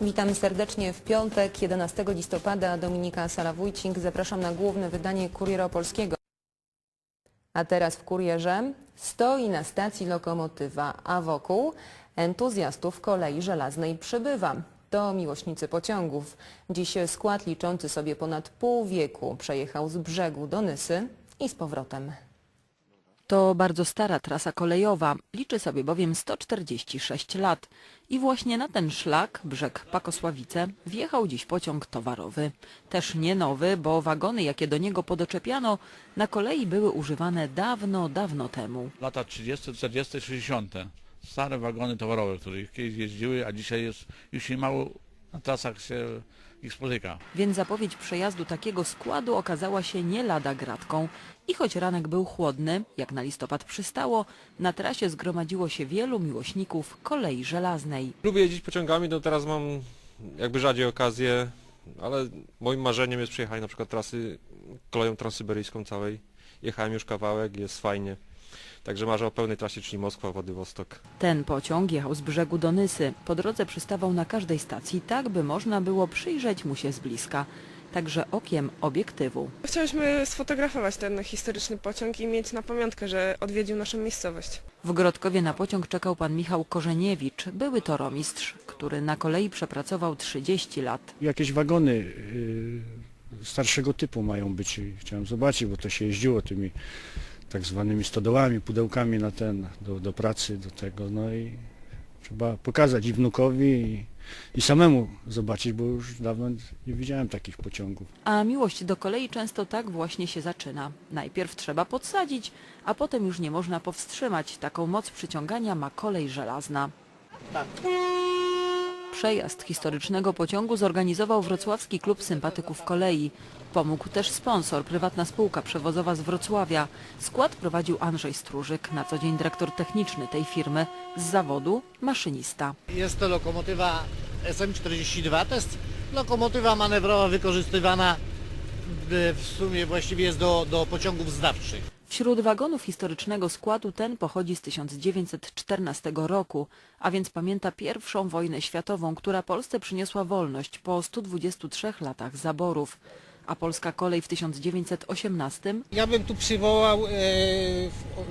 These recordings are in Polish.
Witamy serdecznie w piątek, 11 listopada. Dominika Sala-Wójcik. Zapraszam na główne wydanie Kuriera Polskiego. A teraz w Kurierze stoi na stacji lokomotywa, a wokół entuzjastów kolei żelaznej przybywa. To miłośnicy pociągów. Dziś skład liczący sobie ponad pół wieku przejechał z brzegu do Nysy i z powrotem. To bardzo stara trasa kolejowa, liczy sobie bowiem 146 lat. I właśnie na ten szlak, brzeg Pakosławice, wjechał dziś pociąg towarowy. Też nie nowy, bo wagony, jakie do niego podoczepiano, na kolei były używane dawno, dawno temu. lata 30., 40., 60. Stare wagony towarowe, które kiedyś jeździły, a dzisiaj jest już się mało na trasach się ich spotyka. Więc zapowiedź przejazdu takiego składu okazała się nie lada gratką. I choć ranek był chłodny, jak na listopad przystało, na trasie zgromadziło się wielu miłośników kolei żelaznej. Lubię jeździć pociągami, no teraz mam jakby rzadziej okazję, ale moim marzeniem jest przejechanie na przykład trasy koleją transsyberyjską całej. Jechałem już kawałek, jest fajnie. Także marzę o pełnej trasie, czyli Moskwa, Władywostok. Ten pociąg jechał z brzegu do Nysy. Po drodze przystawał na każdej stacji tak, by można było przyjrzeć mu się z bliska. Także okiem obiektywu. Chciałyśmy sfotografować ten historyczny pociąg i mieć na pamiątkę, że odwiedził naszą miejscowość. W Grodkowie na pociąg czekał pan Michał Korzeniewicz, były toromistrz, który na kolei przepracował 30 lat. jakieś wagony y, starszego typu mają być i chciałem zobaczyć, bo to się jeździło tymi tak zwanymi stodołami, pudełkami na ten, do, do pracy, do tego, no i trzeba pokazać i wnukowi i, i samemu zobaczyć, bo już dawno nie widziałem takich pociągów. A miłość do kolei często tak właśnie się zaczyna. Najpierw trzeba podsadzić, a potem już nie można powstrzymać. Taką moc przyciągania ma kolej żelazna. Przejazd historycznego pociągu zorganizował Wrocławski Klub Sympatyków Kolei. Pomógł też sponsor, prywatna spółka przewozowa z Wrocławia. Skład prowadził Andrzej Stróżyk, na co dzień dyrektor techniczny tej firmy, z zawodu maszynista. Jest to lokomotywa SM42, to jest lokomotywa manewrowa wykorzystywana w, sumie właściwie jest do, do pociągów zdawczych. Wśród wagonów historycznego składu ten pochodzi z 1914 roku, a więc pamięta pierwszą wojnę światową, która Polsce przyniosła wolność po 123 latach zaborów. A polska kolej w 1918 Ja bym tu przywołał e,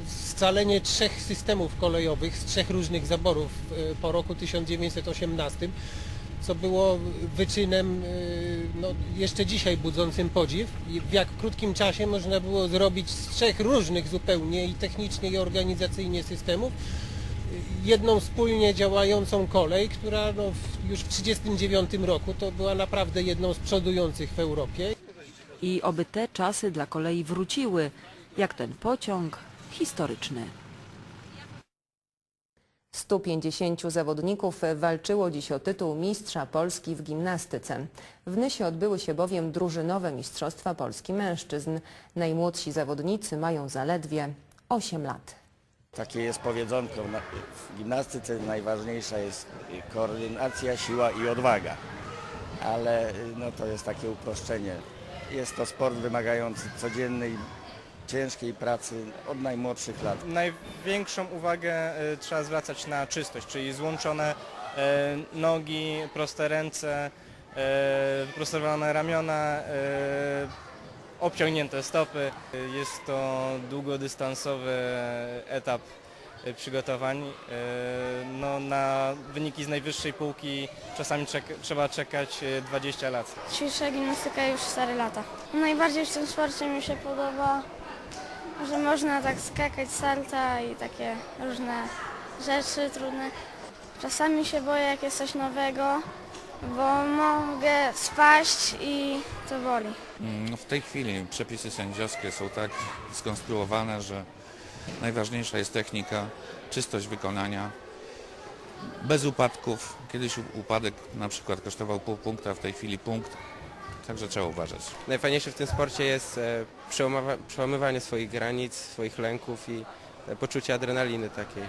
scalenie trzech systemów kolejowych z trzech różnych zaborów e, po roku 1918, co było wyczynem e, no, jeszcze dzisiaj budzącym podziw. W jak krótkim czasie można było zrobić z trzech różnych zupełnie i technicznie i organizacyjnie systemów e, jedną wspólnie działającą kolej, która no, w, już w 1939 roku to była naprawdę jedną z przodujących w Europie. i oby te czasy dla kolei wróciły, jak ten pociąg historyczny. 150 zawodników walczyło dziś o tytuł mistrza Polski w gimnastyce. W Nysie odbyły się bowiem drużynowe Mistrzostwa Polski mężczyzn. Najmłodsi zawodnicy mają zaledwie 8 lat. Takie jest powiedzonko. W gimnastyce najważniejsza jest koordynacja, siła i odwaga. Ale y, no, to jest takie uproszczenie. Jest to sport wymagający codziennej, ciężkiej pracy od najmłodszych lat. Największą uwagę e, trzeba zwracać na czystość, czyli złączone e, nogi, proste ręce, e, wyprostowane ramiona, obciągnięte stopy. Jest to długodystansowy etap przygotowań. No, na wyniki z najwyższej półki czasami czek trzeba czekać e, 20 lat. Ćwiczę gimnastykę już 4 lata. Najbardziej w tym sporcie mi się podoba, że można tak skakać salta i takie różne rzeczy trudne. Czasami się boję, jak jest coś nowego, bo mogę spaść i to boli. No w tej chwili przepisy sędziowskie są tak skonstruowane, że najważniejsza jest technika, czystość wykonania, bez upadków. Kiedyś upadek na przykład kosztował pół punkta, w tej chwili punkt, także trzeba uważać. Najfajniejsze w tym sporcie jest e, przełamywa- przełamywanie swoich granic, swoich lęków i e, poczucie adrenaliny takiej.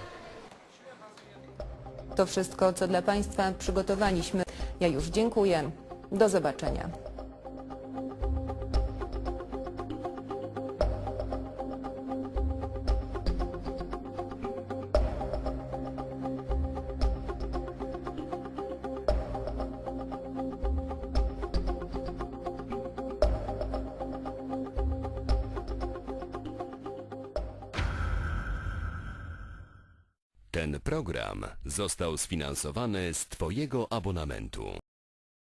To wszystko, co dla Państwa przygotowaliśmy. Ja już dziękuję. Do zobaczenia. Ten program został sfinansowany z Twojego abonamentu.